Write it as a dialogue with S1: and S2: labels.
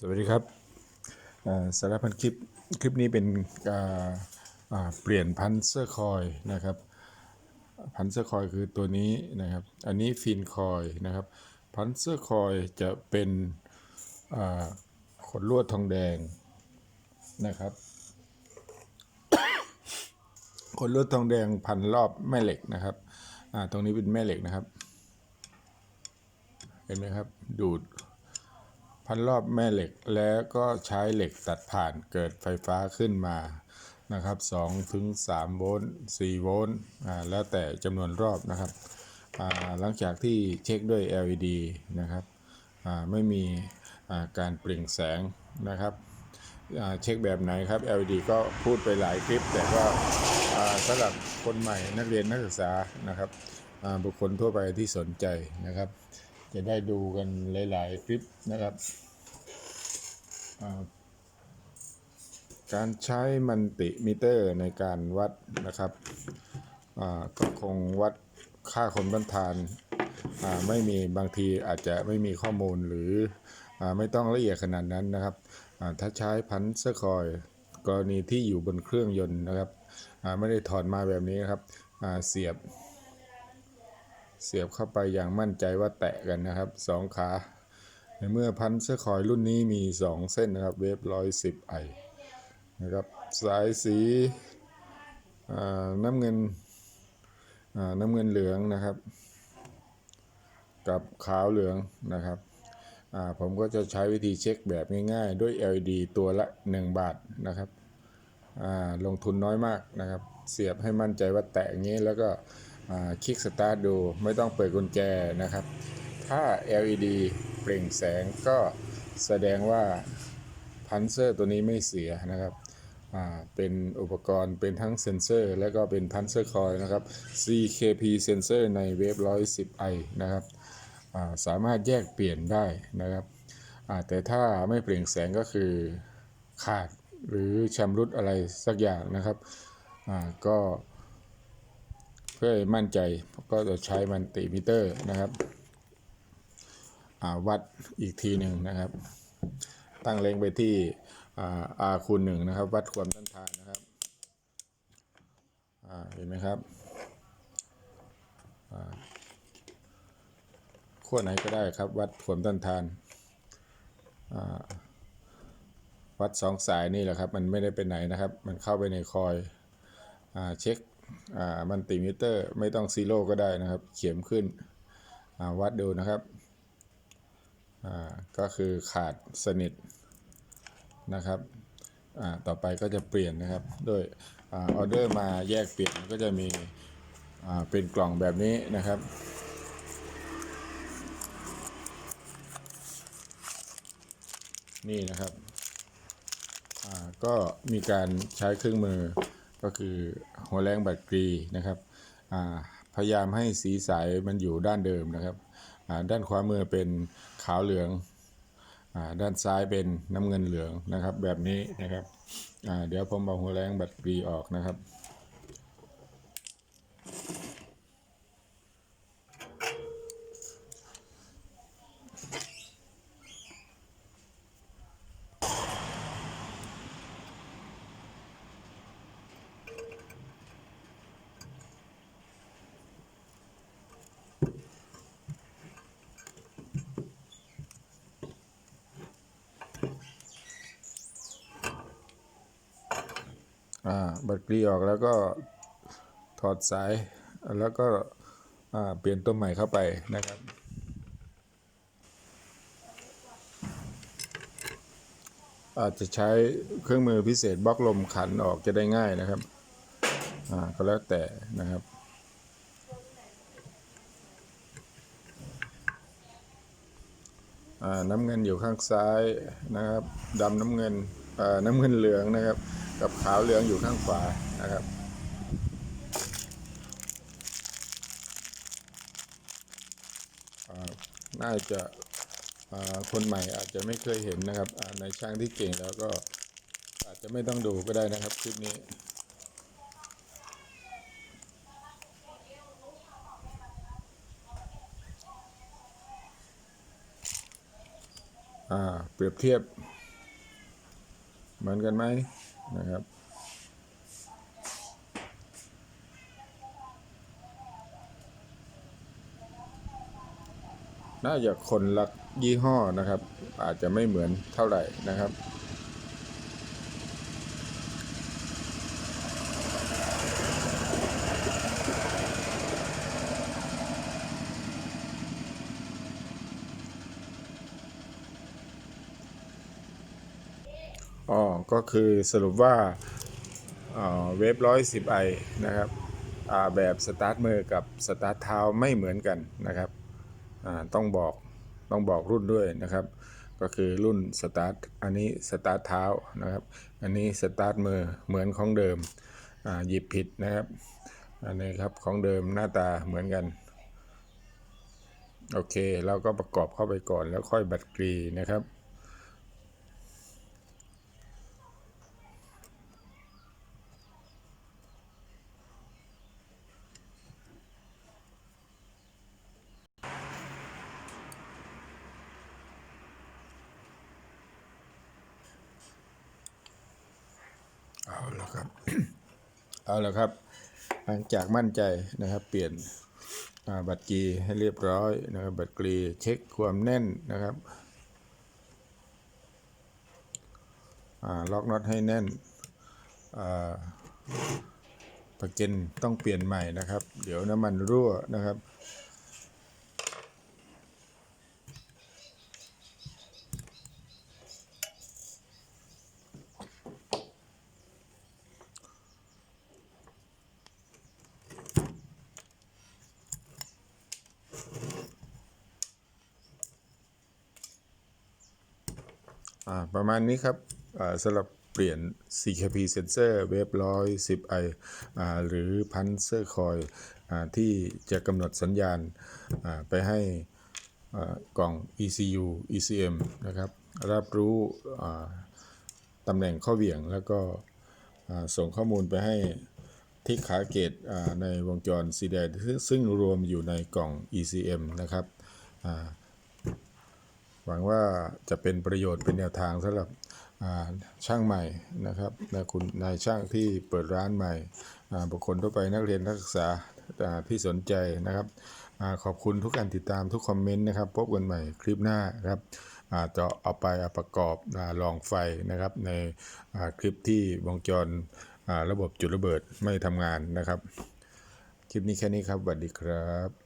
S1: สวัสดีครับสารพันคลิป คลิปนี้เป็นเปลี่ยนพันเซอร์คอยนะครับ พันเซอร์คอยคือตัวนี้นะครับ อันนี้ฟินคอยนะครับ พันเซอร์คอยจะเป็นขนลวดทองแดงนะครับ ขนลวดทองแดงพันรอบแม่เหล็กนะครับ ตรงนี้เป็นแม่เหล็กนะครับ เห็นไหมครับ ดูด พันรอบแม่เหล็กแล้วก็ใช้เหล็กตัดผ่านเกิดไฟฟ้าขึ้นมานะครับ2ถึง3โวลต์4โวลต์อ่าแล้วแต่จำนวนรอบนะครับอ่าหลังจากที่เช็คด้วย LED นะครับอ่าไม่มีอ่าการเปล่งแสงนะครับอ่าเช็คแบบไหนครับ LED ก็พูดไปหลายคลิป แต่ก็อ่าสำหรับคนใหม่นักเรียนนักศึกษานะครับอ่าบุคคลทั่วไปที่สนใจนะครับ จะได้ดูกันหลาย ๆ คลิปนะครับ การใช้มันติมิเตอร์ในการวัดนะครับก็คงวัดค่าคนบันทานไม่มีบางทีอาจจะไม่มีข้อมูลหรืออไม่ต้องละเอียดขนาดนั้นนะครับ ถ้าใช้พันเซอร์คอยกรณีที่อยู่บนเครื่องยนต์นะครับไม่ได้ถอดมาแบบนี้นะครับเสียบ เสียบเข้าไปอย่างมั่นใจว่าแตะกันนะครับสองขาในเมื่อพันเสื้อคอยรุ่นนี้มี 2 เส้นนะครับ เวฟร้อยสิบไอนะครับสายสีน้ำเงินน้ำเงินเหลืองนะครับ กับขาวเหลืองนะครับผมก็จะใช้วิธีเช็คแบบง่ายๆ ด้วย LED ตัวละ 1 บาทนะครับลงทุนน้อยมากนะครับ เสียบให้มั่นใจว่าแตะอย่างนี้แล้วก็ คลิกสตาร์ทดูไม่ต้องเปิดกุญแจนะครับ ถ้า LED เปล่งแสงก็แสดงว่าพันเซอร์ตัวนี้ไม่เสียนะครับเป็นอุปกรณ์เป็นทั้งเซนเซอร์ และก็เป็นพันเซอร์คอยนะครับ CKP เซนเซอร์ในเวฟ 110 i นะครับาสามารถแยกเปลี่ยนได้นะครับแต่ถ้าไม่เปล่งแสงก็คือขาดหรือชำรุดอะไรสักอย่างนะครับก็ เพื่อให้มั่นใจก็จะใช้มันติมิเตอร์นะครับวัดอีกทีหนึ่งนะครับ ตั้งเล็งไปที่อาคูณหนึ่งนะครับ วัดความต้านทานนะครับเห็นไหมครับขั้วไหนก็ได้ครับ วัดความต้านทานวัดสองสายนี่แหละครับ มันไม่ได้ไปไหนนะครับ มันเข้าไปในคอยอเช็ค มันติมิเตอร์ ไม่ต้องซีโร่ก็ได้นะครับ เขียมขึ้นวัดดูนะครับก็คือขาดสนิทนะครับต่อไปก็จะเปลี่ยนนะครับด้วยออเดอร์มาแยกเปลี่ยนก็จะมีเป็นกล่องแบบนี้นะครับนี่นะครับก็มีการใช้เครื่องมือ ก็คือหัวแรงบัตกรีนะครับพยายามให้สีสายมันอยู่ด้านเดิมนะครับด้านขวามือเป็นขาวเหลืองอด้านซ้ายเป็นน้ำเงินเหลืองนะครับแบบนี้นะครับเดี๋ยวผมเอาหัวแรงบัตกรีออกนะครับ บัตรกรีออกแล้วก็ถอดสายแล้วก็อ่าเปลี่ยนตัวใหม่เข้าไปนะครับ อาจจะใช้เครื่องมือพิเศษบล็อกลมขันออกจะได้ง่ายนะครับอ่าก็แล้วแต่นะครับอ่าน้ำเงินอยู่ข้างซ้ายนะครับดำน้ำเงินอ่าน้ำเงินเหลืองนะครับ กับขาวเหลืองอยู่ข้างขวานะครับอ่าน่าจะอ่าคนใหม่อาจจะไม่เคยเห็นนะครับอ่าในช่างที่เก่งแล้วก็อาจจะไม่ต้องดูก็ได้นะครับคลิปนี้อ่าเปรียบเทียบเหมือนกันไหม นะครับ น่าจะคนละยี่ห้อนะครับ อาจจะไม่เหมือนเท่าไหร่นะครับ อ๋อก็คือสรุปว่าเอ่อเวฟร้อยสิบไอนะครับแบบสตาร์ทมือกับสตาร์ทเท้าไม่เหมือนกันนะครับต้องบอกต้องบอกรุ่นด้วยนะครับ ก็คือรุ่นสตาร์ทอันนี้สตาร์ทเท้านะครับ อันนี้สตาร์ทมือเหมือนของเดิมหยิบผิดนะครับอันนี้ครับของเดิมหน้าตาเหมือนกันโอเคเราก็ประกอบเข้าไปก่อนแล้วค่อยบัดกรีนะครับ ครับ เอาละครับ หลังจากมั่นใจนะครับ เปลี่ยนบัตรกีให้เรียบร้อยนะครับ บัตรกรีเช็คความแน่นนะครับล็อกน็อตให้แน่นอ่าประเกนต้องเปลี่ยนใหม่นะครับ เดี๋ยวน้ำมันรั่วนะครับ ประมาณนี้ครับสำหรับเปลี่ยน CKP sensor เวฟร้อยสิบไอหรือพันเซอร์คอยที่จะกำหนดสัญญาณไปให้กล่อง ECU ECM นะครับ รับรู้ตำแหน่งข้อเหวี่ยง แล้วก็ส่งข้อมูลไปให้ที่ขาเกตในวงจรสีแดงซึ่งซึ่งรวมอยู่ในกล่อง ECM นะครับ หวังว่าจะเป็นประโยชน์เป็นแนวทางสำหรับช่างใหม่นะครับและคุณนายช่างที่เปิดร้านใหม่บุคคลทั่วไปนักเรียนนักศึกษาที่สนใจนะครับอขอบคุณทุกการติดตามทุกคอมเมนต์นะครับ พบกันใหม่คลิปหน้าครับจะเอาไปเอาประกอบลองไฟนะครับ ในคลิปที่วงจรระบบจุดระเบิดไม่ทำงานนะครับ คลิปนี้แค่นี้ครับสวัสดีครับ